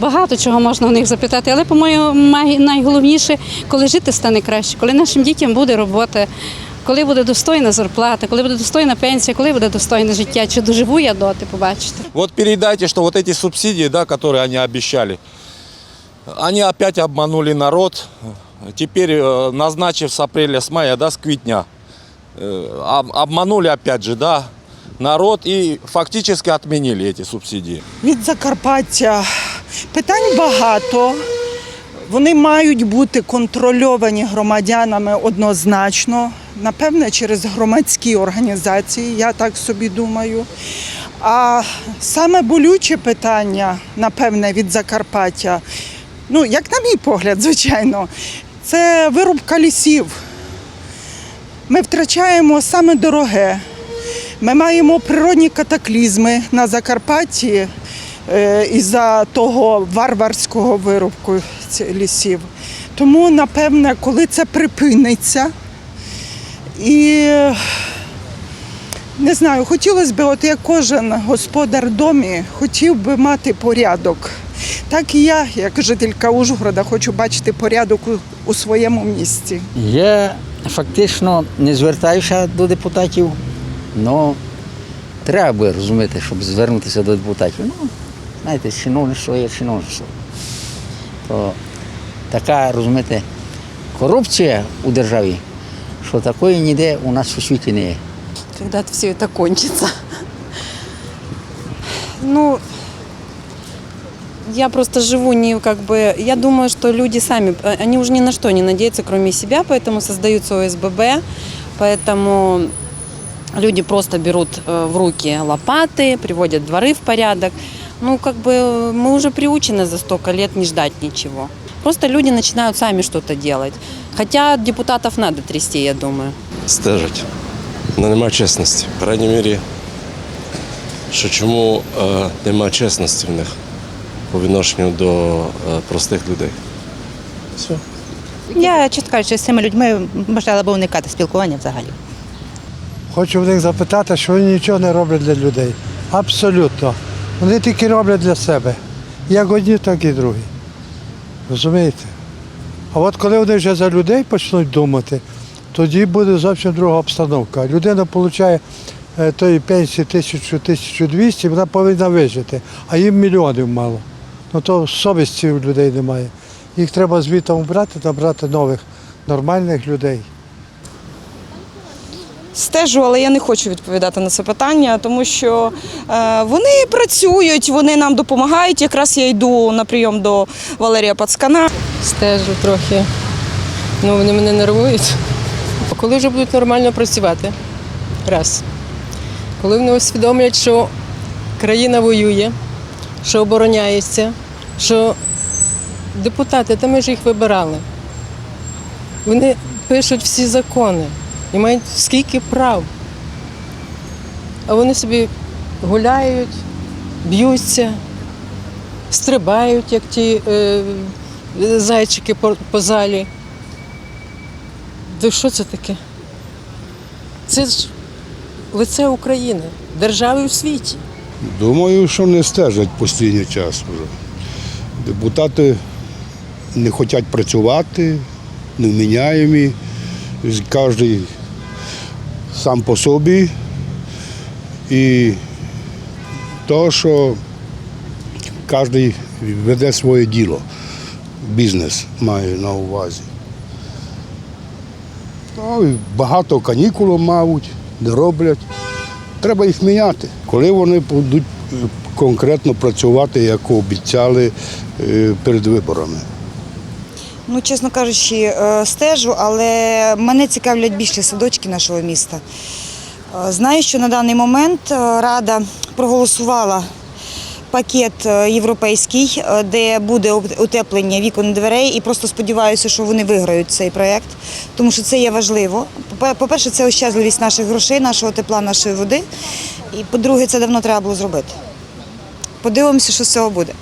багато чого можна у них запитати, але, по-моєму, май- найголовніше, коли жити стане краще, коли нашим дітям буде робота, коли буде достойна зарплата, коли буде достойна пенсія, коли буде достойне життя. Чи доживу я доти, побачите. Вот передайте, что вот эти субсидии, да, которые они обещали, они опять обманули народ. Теперь, э, назначив с апреля, с мая, да, с квитня, э, об- обманули опять же, да, народ и фактически отменили эти субсидии. Від Закарпаття питань багато. Вони мають бути контрольовані громадянами однозначно, напевне, через громадські організації, я так собі думаю. А саме болюче питання, напевне, від Закарпаття, ну, як на мій погляд, звичайно, це вирубка лісів. Ми втрачаємо саме дороге. Ми маємо природні катаклізми на Закарпатті е, із-за того варварського вирубку лісів. Тому, напевне, коли це припиниться, і не знаю, хотілося б, от як кожен господар домі, хотів би мати порядок. Так і я, як жителька Ужгорода, хочу бачити порядок у, своєму місті. Я фактично не звертаюся до депутатів, але треба розуміти, щоб звернутися до депутатів. Ну, знаєте, чиновництво є чиновництво. То така, розумієте, корупція у державі, що такої ніде у нас у світі не є. когда все это кончится. Ну, я просто живу не как бы... Я думаю, что люди сами, э, они уже ни на что не надеются, кроме себя, поэтому создаются ОСББ, поэтому люди просто берут э, в руки лопаты, приводят дворы в порядок. Ну, как бы э, мы уже приучены за столько лет не ждать ничего. Просто люди начинают сами что-то делать. Хотя депутатов надо трясти, я думаю. стежать. Ну, нема чесності. В крайній мірі, що чому е, нема чесності в них по відношенню до е, простих людей. Все. Я, чесно кажучи, з цими людьми бажала б уникати спілкування взагалі. Хочу в них запитати, що вони нічого не роблять для людей. Абсолютно. Вони тільки роблять для себе. Як одні, так і другі. Розумієте? А от коли вони вже за людей почнуть думати, тоді буде зовсім друга обстановка. Людина отримує е, тої пенсії 1000-1200, вона повинна вижити, а їм мільйонів мало. Ну то совісті у людей немає. Їх треба звідти брати та брати нових, нормальних людей. Стежу, але я не хочу відповідати на це питання, тому що е, вони працюють, вони нам допомагають. Якраз я йду на прийом до Валерія Пацкана. стежу трохи. Ну, вони мене нервують. Коли вже будуть нормально працювати? Раз. Коли вони усвідомлять, що країна воює, що обороняється, що депутати, та ми ж їх вибирали. Вони пишуть всі закони і мають скільки прав. А вони собі гуляють, б'ються, стрибають, як ті е, зайчики по, по залі. То що це таке? Це ж лице України, держави в світі. Думаю, що не стежать постійний час вже. Депутати не хочуть працювати, невміняємі, кожен сам по собі. І то, що кожен веде своє діло, бізнес має на увазі. Ну, багато канікул, мабуть, не роблять. Треба їх міняти. Коли вони будуть е, конкретно працювати, як обіцяли е, перед виборами. Ну, чесно кажучи, е, стежу, але мене цікавлять більше садочки нашого міста. Е, Знаю, що на даний момент е, Рада проголосувала пакет європейський, де буде утеплення вікон дверей, і просто сподіваюся, що вони виграють цей проєкт, тому що це є важливо. По-перше, це ощадливість наших грошей, нашого тепла, нашої води. І по-друге, це давно треба було зробити. Подивимося, що з цього буде.